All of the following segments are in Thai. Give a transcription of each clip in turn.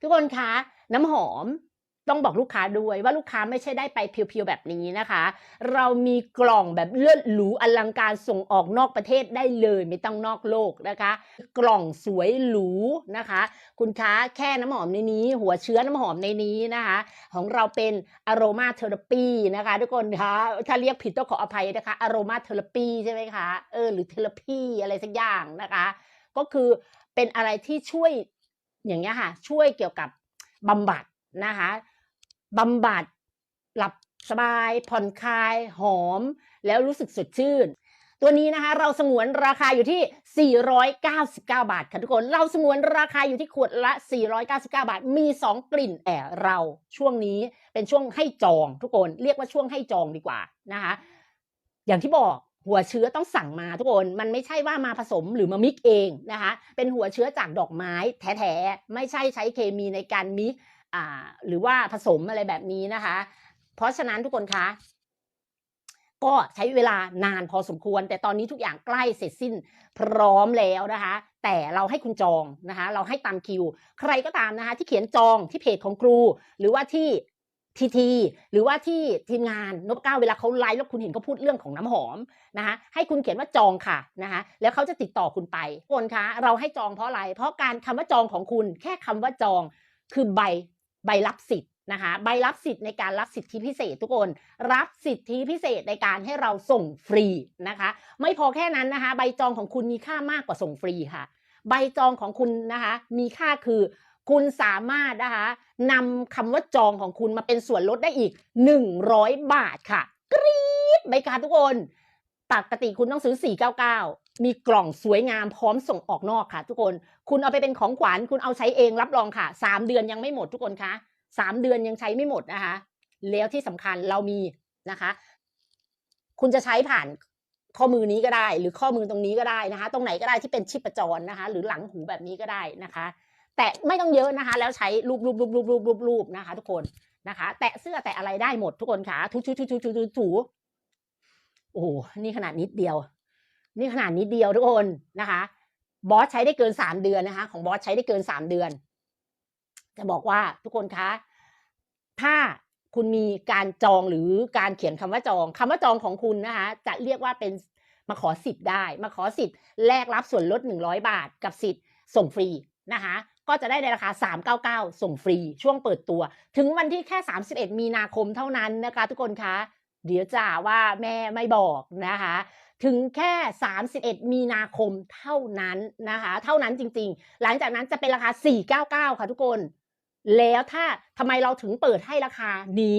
ทุกคนคะน้ำหอมต้องบอกลูกค้าด้วยว่าลูกค้าไม่ใช่ได้ไปเพียวๆแบบนี้นะคะ เรามีกล่องแบบเลือดหรูอลังการส่งออกนอกประเทศได้เลยไม่ต้องนอกโลกนะคะ กล่องสวยหรูนะคะ คุณคะแค่น้ำหอมในนี้ หัวเชื้อน้ำหอมในนี้นะคะ ของเราเป็นอโรมาเทอราปีนะคะทุกคนคะถ้าเรียกผิดต้องขออภัยนะคะอโรมาเทอราปีใช่ไหมคะเออหรือเทอราพีอะไรสักอย่างนะคะ ก็คือเป็นอะไรที่ช่วย อย่างเงี้ยค่ะ ช่วยเกี่ยวกับบำบัดนะคะบำบัดหลับสบาย ผ่อนคลาย หอม แล้วรู้สึกสดชื่น ตัวนี้นะคะ เราสงวนราคาอยู่ที่ 499 บาทค่ะทุกคน เราสงวนราคาอยู่ที่ขวดละ 499 บาท มี 2 กลิ่นแอบเรา ช่วงนี้เป็นช่วงให้จองทุกคน เรียกว่าช่วงให้จองดีกว่านะคะ อย่างที่บอก หัวเชื้อต้องสั่งมาทุกคน มันไม่ใช่ว่ามาผสมหรือมามิกเองนะคะ เป็นหัวเชื้อจากดอกไม้แท้ๆ ไม่ใช่ใช้เคมีในการมิกอ่าหรือว่าผสมอะไรแบบนี้นะคะ เพราะฉะนั้นทุกคนคะ ก็ใช้เวลานานพอสมควร แต่ตอนนี้ทุกอย่างใกล้เสร็จสิ้นพร้อมแล้วนะคะ แต่เราให้คุณจองนะคะ เราให้ตามคิว ใครก็ตามนะคะ ที่เขียนจองที่เพจของครู หรือว่าที่ ทีทีหรือว่าที่ทีมงานนบเก้าเวลาเขาไลฟ์แล้วคุณเห็นเขาพูดเรื่องของน้ำหอมนะคะให้คุณเขียนว่าจองค่ะนะคะแล้วเขาจะติดต่อคุณไปทุกคนคะเราให้จองเพราะอะไร เพราะการคำว่าจองของคุณ แค่คำว่าจองคือใบใบรับสิทธิ์นะคะใบรับสิทธิ์ในการรับสิทธิพิเศษทุกคน รับสิทธิพิเศษในการให้เราส่งฟรีนะคะ ไม่พอแค่นั้นนะคะ ใบจองของคุณมีค่ามากกว่าส่งฟรีค่ะ ใบจองของคุณนะคะ มีค่าคือ คุณสามารถนะคะนำคำว่าจองของคุณมาเป็นส่วนลดได้อีก 100 บาทค่ะ กรี๊ดใบการทุกคน ปกติคุณต้องซื้อ 499 มีกล่องสวยงามพร้อมส่งออกนอกค่ะ ทุกคน คุณเอาไปเป็นของขวัญคุณเอาใช้เองรับรองค่ะ 3 เดือนยังไม่หมดทุกคนคะ3 เดือนยังใช้ไม่หมดนะคะ แล้วที่สำคัญเรามีนะคะ คุณจะใช้ผ่านข้อมือนี้ก็ได้ หรือข้อมือตรงนี้ก็ได้นะคะ ตรงไหนก็ได้ที่เป็นชิปประจรนะคะ หรือหลังหูแบบนี้ก็ได้นะคะ แต่ไม่ต้องเยอะนะคะ แล้วใช้รูปรูปรูปรูปรูปรูปรูปนะคะ ทุกคนนะคะ แตะเสื้อแตะอะไรได้หมดทุกคนค่ะถูถูถูถูถูถูถูโอ้โหนี่ขนาดนิดเดียว นี่ขนาดนิดเดียวทุกคนนะคะบอสใช้ได้เกินสามเดือนนะคะ ของบอสใช้ได้เกินสามเดือน จะบอกว่าทุกคนคะถ้าคุณมีการจองหรือการเขียนคำว่าจองคำว่าจองของคุณนะคะ จะเรียกว่าเป็นมาขอสิทธิ์ได้ มาขอสิทธิ์แลกรับส่วนลด100บาท กับสิทธิ์ส่งฟรีนะคะ ก็จะได้ในราคา 399 ส่งฟรีช่วงเปิดตัว ถึงวันที่แค่ 31 มีนาคมเท่านั้นนะคะ ทุกคนคะ เดี๋ยวจะว่าแม่ไม่บอกนะคะ ถึงแค่ 31 มีนาคมเท่านั้นนะคะ เท่านั้นจริงๆ หลังจากนั้นจะเป็นราคา 499 ค่ะทุกคน แล้วถ้าทำไมเราถึงเปิดให้ราคานี้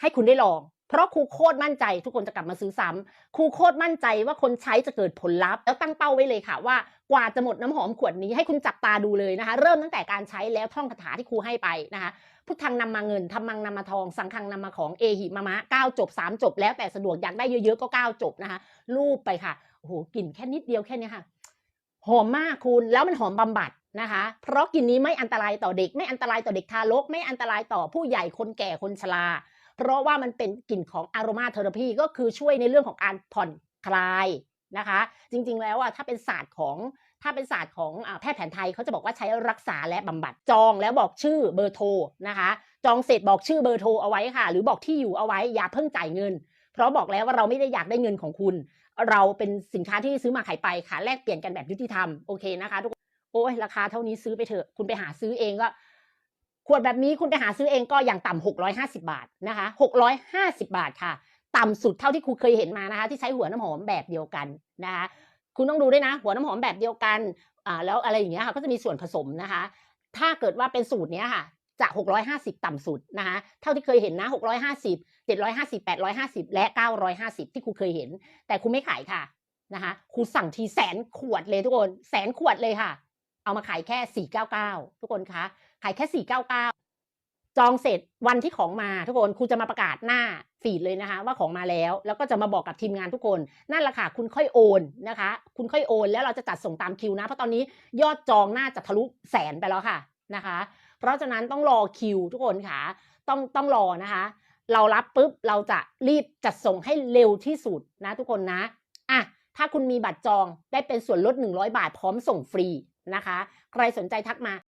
ให้คุณได้ลอง เพราะครูโคตรมั่นใจทุกคนจะกลับมาซื้อซ้ำครูโคตรมั่นใจว่าคนใช้จะเกิดผลลัพธ์แล้วตั้งเป้าไว้เลยค่ะว่ากว่าจะหมดน้ำหอมขวดนี้ให้คุณจับตาดูเลยนะคะ เริ่มตั้งแต่การใช้แล้วท่องคาถาที่ครูให้ไปนะคะพุทธังนำมาเงินทำมังนำมาทอง สังฆังนำมาของเอหิมามะเก้าจบสามจบแล้วแต่สะดวกอยากได้เยอะๆก็เก้าจบนะคะรูปไปค่ะโอ้โหกลิ่นแค่นิดเดียวแค่นี้ค่ะหอมมากคุณแล้วมันหอมบำบัดนะคะ เพราะกลิ่นนี้ไม่อันตรายต่อเด็ก ไม่อันตรายต่อเด็กทารก ไม่อันตรายต่อผู้ใหญ่คนแก่คนชรา เพราะว่ามันเป็นกลิ่นของอารมาเทอราพีก็คือช่วยในเรื่องของการผ่อนคลายนะคะ จริงๆแล้วอะถ้าเป็นศาสตร์ของถ้าเป็นศาสตร์ของแพทย์แผนไทยเขาจะบอกว่าใช้รักษาและบำบัดจองแล้วบอกชื่อเบอร์โทรนะคะ จองเสร็จบอกชื่อเบอร์โทรเอาไว้ค่ะ หรือบอกที่อยู่เอาไว้อย่าเพิ่งจ่ายเงิน เพราะบอกแล้วว่าเราไม่ได้อยากได้เงินของคุณ เราเป็นสินค้าที่ซื้อมาขายไปค่ะแลกเปลี่ยนกันแบบยุติธรรมโอเคนะคะทุกคนโอ้ยราคาเท่านี้ซื้อไปเถอะคุณไปหาซื้อเองก็ ขวดแบบนี้คุณไปหาซื้อเองก็อย่างต่ำ650บาทนะคะ650บาทค่ะ ต่ำสุดเท่าที่ครูเคยเห็นมานะคะ ที่ใช้หัวน้ำหอมแบบเดียวกันนะคะ คุณต้องดูด้วยนะ หัวน้ำหอมแบบเดียวกันอ่าแล้วอะไรอย่างเงี้ยค่ะก็จะมีส่วนผสมนะคะ ถ้าเกิดว่าเป็นสูตรเนี้ยค่ะจะ650 ต่ำสุดนะคะเท่าที่เคยเห็นนะ 650 750 850 และ 950 ที่ครูเคยเห็น แต่ครูไม่ขายค่ะนะคะครูสั่งทีแสนขวดเลยทุกคน แสนขวดเลยค่ะ เอามาขายแค่ 499 ทุกคนคะ ขายแค่ 499 จองเสร็จวันที่ของมาทุกคนครูจะมาประกาศหน้าฟีดเลยนะคะ ว่าของมาแล้ว แล้วก็จะมาบอกกับทีมงานทุกคน นั่นแหละค่ะ คุณค่อยโอนนะคะ คุณค่อยโอนแล้วเราจะจัดส่งตามคิวนะ เพราะตอนนี้ยอดจองน่าจะทะลุแสนไปแล้วค่ะนะคะ เพราะฉะนั้นต้องรอคิวทุกคนค่ะ ต้องต้องรอนะคะ เรารับปุ๊บเราจะรีบจัดส่งให้เร็วที่สุดนะทุกคนนะอะถ้าคุณมีบัตรจองได้เป็นส่วนลด 100 บาทพร้อมส่งฟรีนะคะ ใครสนใจทักมา